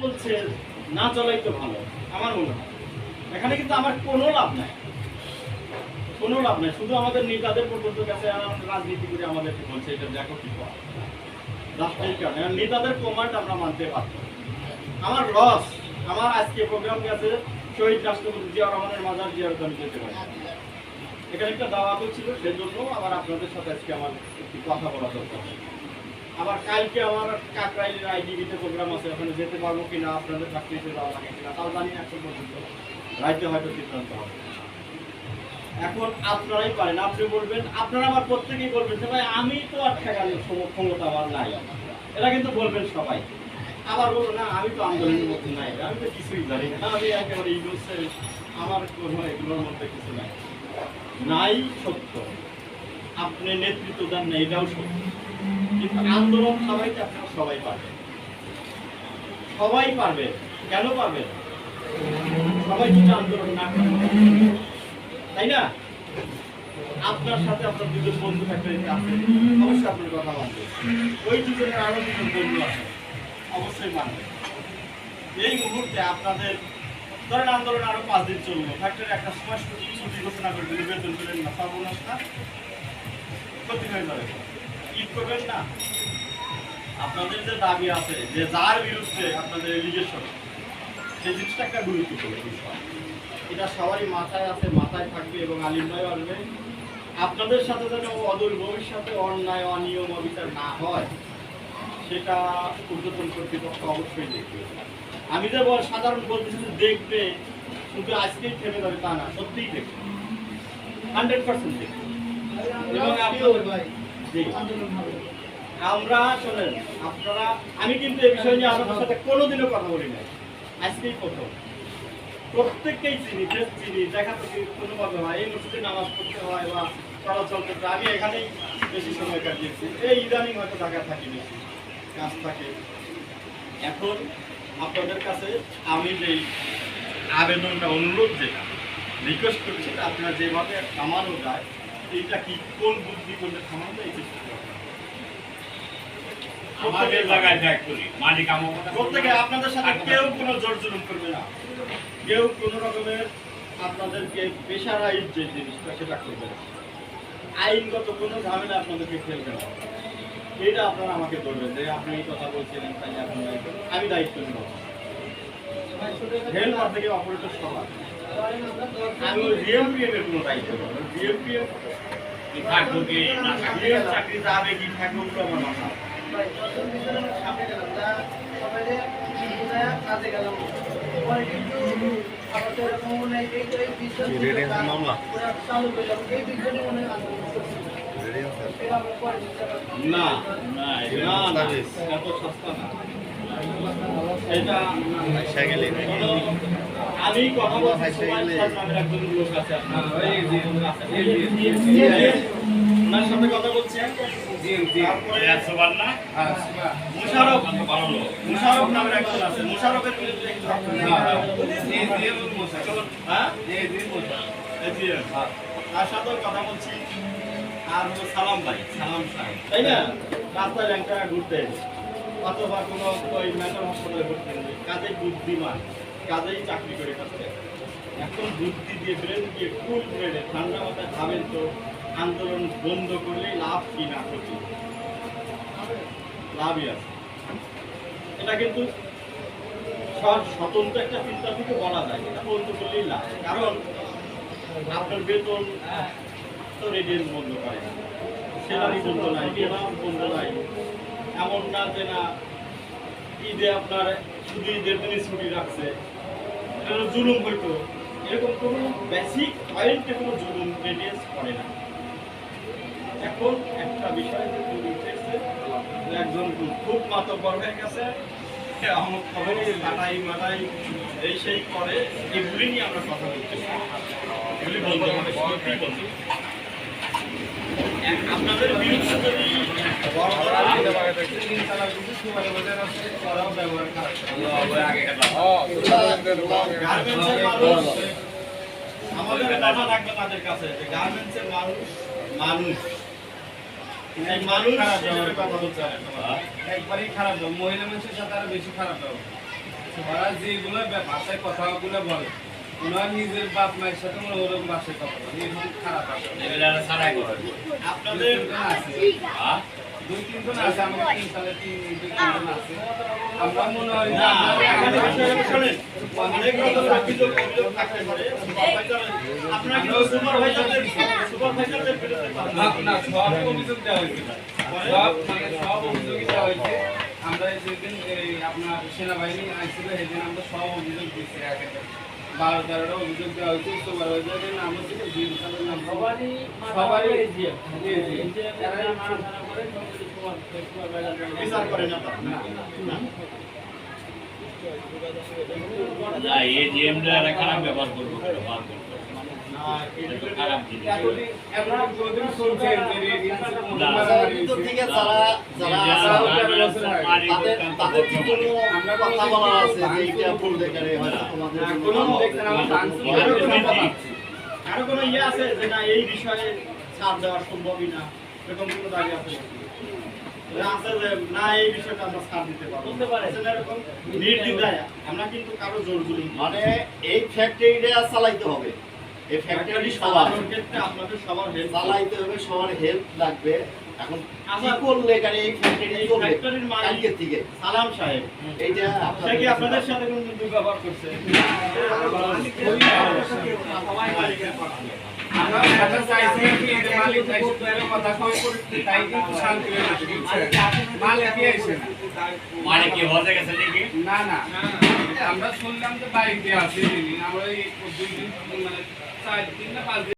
চলছে না চলাই তো ভালো। আমার মনে হয়। এখানে কিন্তু আমার কোনো লাভ নাই। কোনো লাভ নাই। শুধু আমাদের নেতাদের পর্যন্ত কাছে রাজনীতি করে আমাদেরকে বলছে, এটা দেখো কি করা এই কারণে। নেতাদের কমান্ড আমরা মানতে পারব। আমার লস আমার আজকে প্রোগ্রাম গেছে, শহীদ রাষ্ট্রপতি জিয়া রহমানের মাজার জিয়ারত আমি যেতে পারি। এখানে একটা দাওয়াতও ছিল, সেজন্য আবার আপনাদের সাথে আজকে আমার একটু কথা বলা দরকার। আবার কালকে আমার কাকরাইলের আইডিবিতে প্রোগ্রাম আছে, ওখানে যেতে পারব কিনা, আপনাদের চাকরিতে যাওয়া লাগে কিনা, তাও জানি এখন পর্যন্ত। রাইতে হয়তো সিদ্ধান্ত হবে। এখন আপনারাই পারেন, আপনি বলবেন, আপনারা আমার প্রত্যেকেই বলবেন যে, ভাই, আমি তো আর ঠেকানোর ক্ষমতা আমার নাই এরা কিন্তু বলবেন সবাই। আবার বলব না, আমি তো আন্দোলনের মধ্যে নাই, আমি তো কিছুই জানি না। আমি একেবারে ইনোসেন্ট আমার কোনো, এগুলোর মধ্যে কিছু নাই। নাই সত্য। আপনি নেতৃত্ব দেন না, এটাও সত্য। কিন্তু আন্দোলন সবাই আপনারা সবাই পারবেন। সবাই পারবে কেন পারবে সবাই যদি আন্দোলন না তাই না? আপনার সাথে আপনার দুজন বন্ধু আছে অবশ্যই আপনার কথা মানবে। ওই দুজনের আরও দুজন বন্ধু আছে। অবশ্যই মানবে। এই মুহূর্তে আপনাদের, ধরেন আন্দোলন আরও পাঁচ দিন চলল ফ্যাক্টরি একটা সময় ছুটি- ঘোষণা করে দিলে বেতন না, সর্বনাশ না। ক্ষতি হয়ে যাবে। করবেন না? আপনাদের যে দাবি আছে যে যার বিরুদ্ধে আপনাদের এলিগেশন সেই জিনিসটা একটা গুরুত্বপূর্ণ বিষয়। এটা সবারই মাথায় আছে মাথায় থাকবে এবং আসবে। আপনাদের সাথে যেন অদূর ভবিষ্যতে অন্যায় অনিয়ম অবিচার না হয় সেটা ঊর্ধ্বতন কর্তৃপক্ষ অবশ্যই দেখবে। আমি যে বল সাধারণ বলতেছি যে দেখবে শুধু আজকেই থেমে যাবে তা না সত্যিই দেখবে। হান্ড্রেড পার্সেন্ট দেখবে। এবং জি। আমরা শোনেন আপনারা, আমি কিন্তু এই বিষয় নিয়ে সাথে কোনোদিনও কথা বলি আজকেই প্রথম। প্রত্যেককেই চিনি, বেশ চিনি, দেখা তো কোনোভাবে হয়। এই মসজিদে নামাজ পড়তে হয় বা চলাচল করতে আমি এখানেই বেশি সময় কাটিয়েছি। এই ইদানিং হয়তো ঢাকা থাকি বেশি কাজ থাকে। এখন আপনাদের কাছে আমি যেই আবেদনটা, অনুরোধ যেটা রিকোয়েস্ট করছি আপনারা যেভাবে থামানো যায় এইটা কি কোন বুদ্ধি করলে এই চেষ্টা করবেন। আমাদের জায়গায় ফ্যাক্টরি মালিক আমার প্রত্যেকে আপনাদের সাথে কেউ কোনো জোর জুলুম করবে না। কেউ কোনো রকমের আপনাদেরকে পেশারাইজ যে জিনিসটা সেটা করবে না। আইনগত কোনো ঝামেলা আপনাদেরকে ফেলবে না। এটা আপনারা আমাকে বলবেন যে আপনি এই কথা বলছিলেন তাই আমি দায়িত্ব নেব। হেলপার থেকে অপারেটর সবার। আমি রিএমপিএম এর কোনো দায়িত্ব নেব রিএমপিএম থাকব কি না থাকব চাকরি যাবে কি থাকবে ওগুলো আমার মাথা না না না না এত সস্তা না। এটা কোনো- আমি কথা বলছি সুমাইল স্যার নামের একজন লোক আছে আপনার। সাথে কথা বলছি। তারপরে একশোবার না? মুশারফ মুশারফ নামের একজন আছে মুশারফের বিরুদ্ধে একটু এজিএম তার সাথেও কথা বলছি। আর হলো সালাম ভাই সালাম সাহেব। তাই না? রাস্তায় ল্যাংটা ঘুরতে অথবা কোনো ওই মেন্টাল হাসপাতালে ঘুরতে কাজেই বুদ্ধিমান কাজেই চাকরি করে খাচ্ছে এখন বুদ্ধি দিয়ে ব্রেন দিয়ে ফুল ব্রেনে ঠান্ডা মাথায় ভাবেন তো, আন্দোলন বন্ধ করলেই লাভ কি না ক্ষতি লাভই আছে। এটা কিন্তু সব স্বতন্ত্র একটা চিন্তা থেকে বলা যায়, এটা বন্ধ করলেই লাভ। কারণ আপনার বেতন, তো রেডিয়েন্স বন্ধ করে না। স্যালারি বন্ধ নাই বেতন বন্ধ নাই। এমন না যে না ঈদে আপনার শুধু ঈদের দিনই ছুটি রাখছে। হলো জুলুম হইতো, এরকম কোনো বেসিক পয়েন্টে কোনো জুলুম করে না। এখন একটা বিষয় তৈরি একজন খুব মাতব্বর হয়ে গেছে আমার খবরে এই সেই করে, এগুলি নিয়ে আমরা কথা বলতে এগুলি বলতে হবে সত্যি আপনাদের বিরুদ্ধে যদি আমাদের কথা থাকবে তাদের কাছে যে গার্মেন্টসের মানুষ মানুষ মানুষ কথা বলতে একবারই খারাপ মহিলা মানুষের সাথে আরও বেশি খারাপ দাও ওরা যেগুলো ভাষায় কথাগুলো বলে ওনার নিজের বাপ মায়ের সাথে মনে ওরকম ভাষায় কথা বলে এরকম খারাপ আপনাদের দুই তিনজন আছে আমাদের তিন সালে তিনজন আছে। আমরা মনে হয় যে না, আমরা এখানে বিষয় হলো শোনেন, অনেক রকমের অভিযোগ অভিযোগ থাকতে পারে। আপনারা কিন্তু সুপারভাইজারদের সুপারভাইজারদের বিরুদ্ধে না, না, সব অভিযোগ দেওয়া হয়েছে। সব মানে সব অভিযোগই দেওয়া হয়েছে। আমরা যেদিন এই আপনার সেনাবাহিনী আইছিল সেদিন আমরা সব অভিযোগ দিচ্ছি এক। একটা বারো তেরোটা অভিযোগ দেওয়া হয়েছে সুপারভাইজারের নাম হচ্ছে জিম সাহেবের নাম সবারই সবারই বিচার করেন আপনারা। না না এই জিএমটা খারাপ ব্যবহার করব আরও কোনো কথা কথা- আরও কোনো ইয়ে আছে যে না এই বিষয়ে ছাড় আমরা আমরা কিন্তু কারও জোর মানে এই ফ্যাক্টরিটা চালাইতে হবে। এই ফ্যাক্টরি সবার ক্ষেত্রে আপনাদের সবার হেল্প চালাইতে হবে সবার হেল্প লাগবে। এখন কি করলে এখানে এই ফ্যাক্টরি ফ্যাক্টরির মালিক- থেকে। সালাম সাহেব। এইটা কি আপনাদের সাথে কোনো দুর্ব্যবহার করছে? আমরা কথা চাইছি কি এই মালিক কথা কই করতে তাই কিন্তু শান্তি হয়ে মালিক কি মানে কি হতে গেছে নাকি? না না। আমরা শুনলাম যে বাড়িতে আছে। তিনি আমরা এই দুই দিন মানে চার দিন না পাঁচ দিন